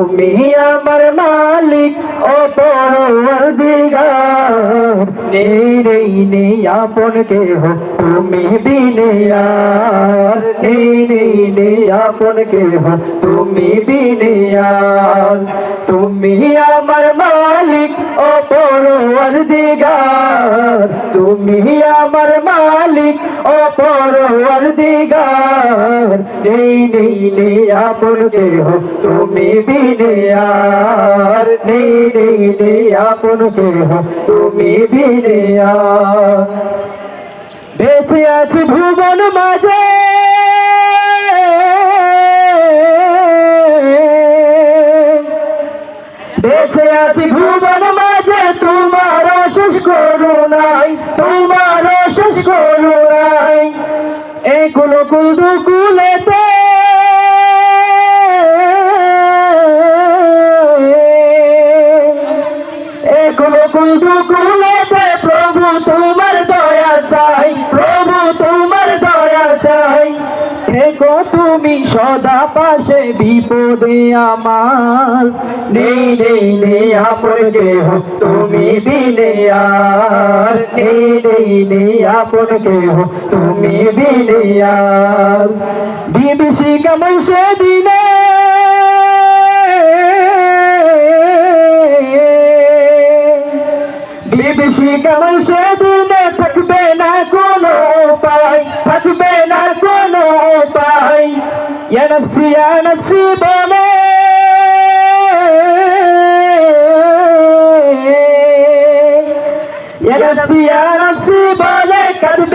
তুমি আমার মালিক ও পরওয়ারদিগার। নেই নেই নেই আপন কেহ তুমি বিনে আর। নেই আপন কেহ তুমি বিনে আর তুমি আমার মালিক ও পরওয়ারদিগার। তুমি আমার মালিক ও পরওয়ারদিগার। নেই নেই নেই আপন কেহ তুমি বিনে আর নেই নেই নেই আপন কেহ তুমি বিনে আর বেঁচে আছি ভুবন মাঝে বেঁচে আছি ভুবন মাঝে, তোমার শেষ করুণাই তোমার শেষ করুণাই এই কুল কুল দুকুলেতে এই কুল কুল দুকুলেতে প্রভু তোমার দয়া চাই। থেকো তুমি সদা পাশে বিপদে আমার। নেই নেই নেই আপন কেহ, তুমি বিনে আর। নেই নেই নেই আপন কেহ, তুমি বিনে আর। বিভীষিকাময় সেদিনে বিভীষিকাময় সেদিনে থাকবে না কোনো எனப்சி எனப்சி போலே எனப்சி எனப்சி போலே கரு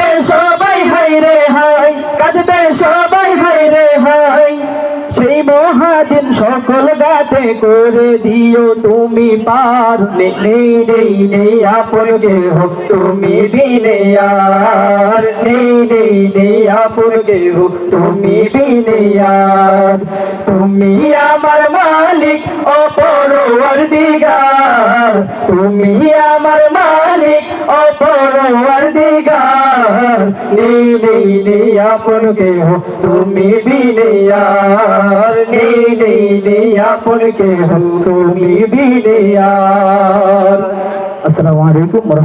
সকল গাতে করে দিও তুমি পার। নেই নেই নেই আপন গেহ তুমি বিনে আর। নেই নেই নেই আপন গে হোক তুমি বিনে আর। তুমি আমার মালিক অপরওয়ার দিগার। তুমি আমার মালিক অপরওয়ার দিগার। নেই নেই নেই আপন গে হোক তুমি বিনে আর। আপন কেহ তুমি বিনে আর আসসালামু আলাইকুম ওয়া